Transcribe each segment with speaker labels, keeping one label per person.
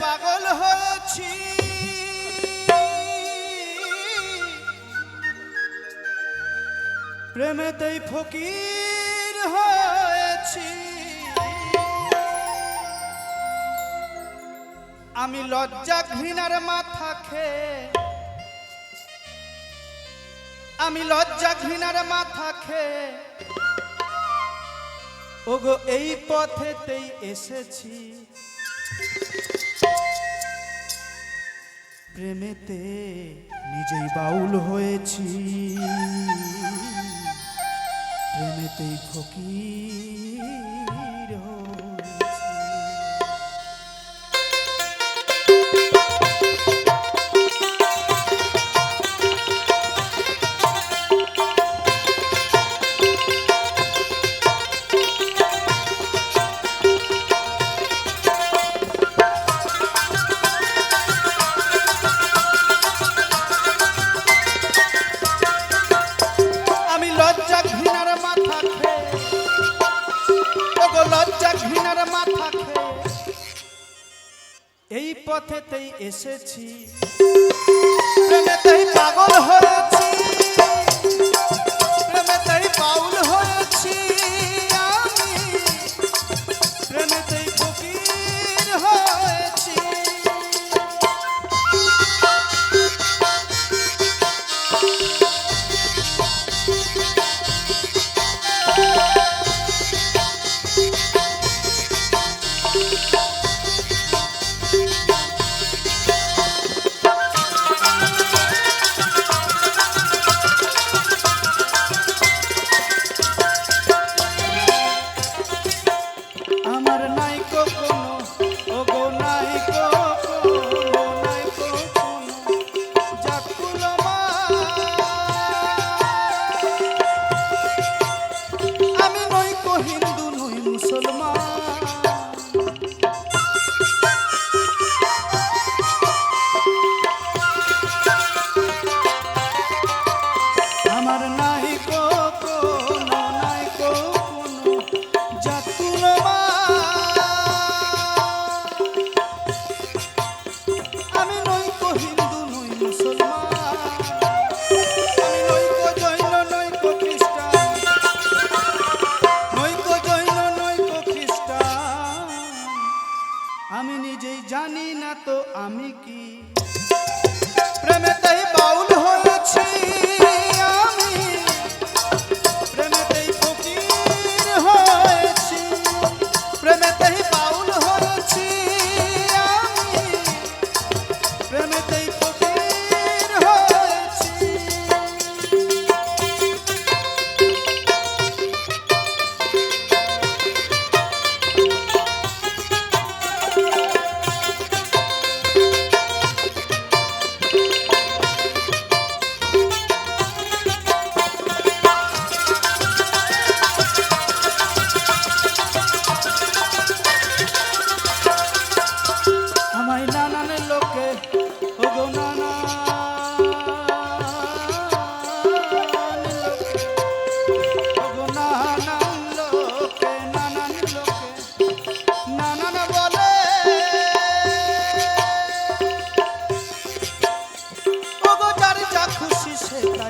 Speaker 1: পাগল হয়েছি প্রেমেতেই ফকির হয়েছি। আমি লজ্জা ঘৃণার মাথা খে আমি লজ্জা ঘৃণার মাথা খে ওগো এই পথেতেই এসেছি। প্রেমেতে নিজেই বাউল হয়েছি। প্রেমেতেই ফকির পথেতেই এসেছি। প্রেমেতেই পাগল হয়েছে। ও গো নাই तो आमी की। प्रेम तई बाउल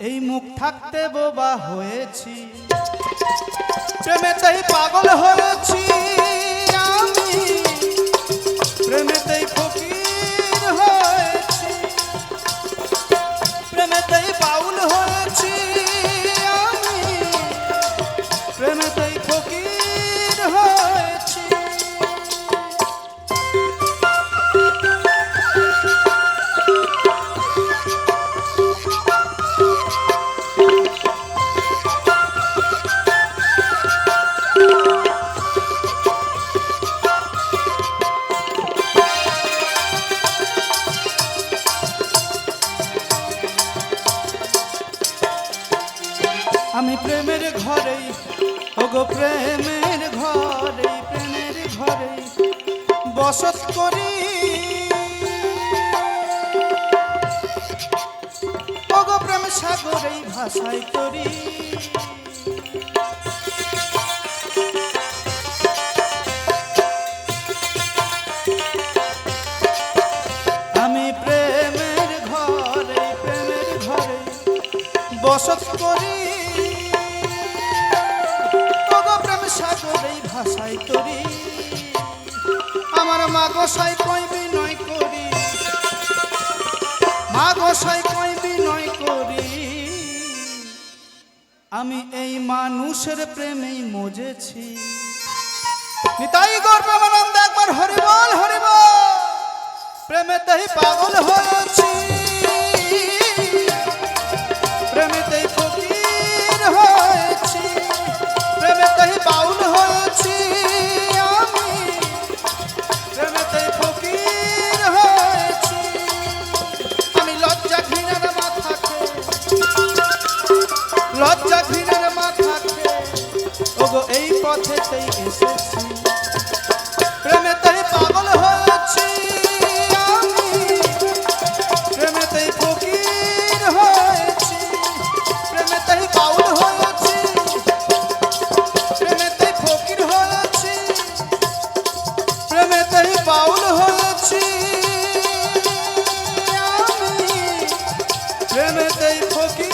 Speaker 1: এই মুখ থাকতে বোবা হয়েছি। প্রেমেতেই পাগল হয়েছি আমি। ঘরেই প্রেমের ঘরে প্রেমের ঘরে বসত করি। ওগো প্রেম সাগরেই ভাষায় তরি। আমি প্রেমের ঘরে প্রেমের ঘরে বসত ভাষায় তরি আমার মা গোসাই কইবি নয় করি? মা গোসাই কইবি নয় করি? আমি এই মানুষের প্রেমেই মজেছি। নিতাই গৌর প্রেমানন্দ একবার হরিবল হরিবল। প্রেমেতেই পাগল হয়েছি। ওগো, এই পথেতেই এসেছি। প্রেমেতেই পাগল হয়েছি আমি। প্রেমেতেই ফকির হয়েছি। প্রেমেতেই বাউল হয়েছি। প্রেমেতেই ফকির হয়েছি। প্রেমেতেই বাউল হয়েছি আমি। প্রেমেতেই ফকির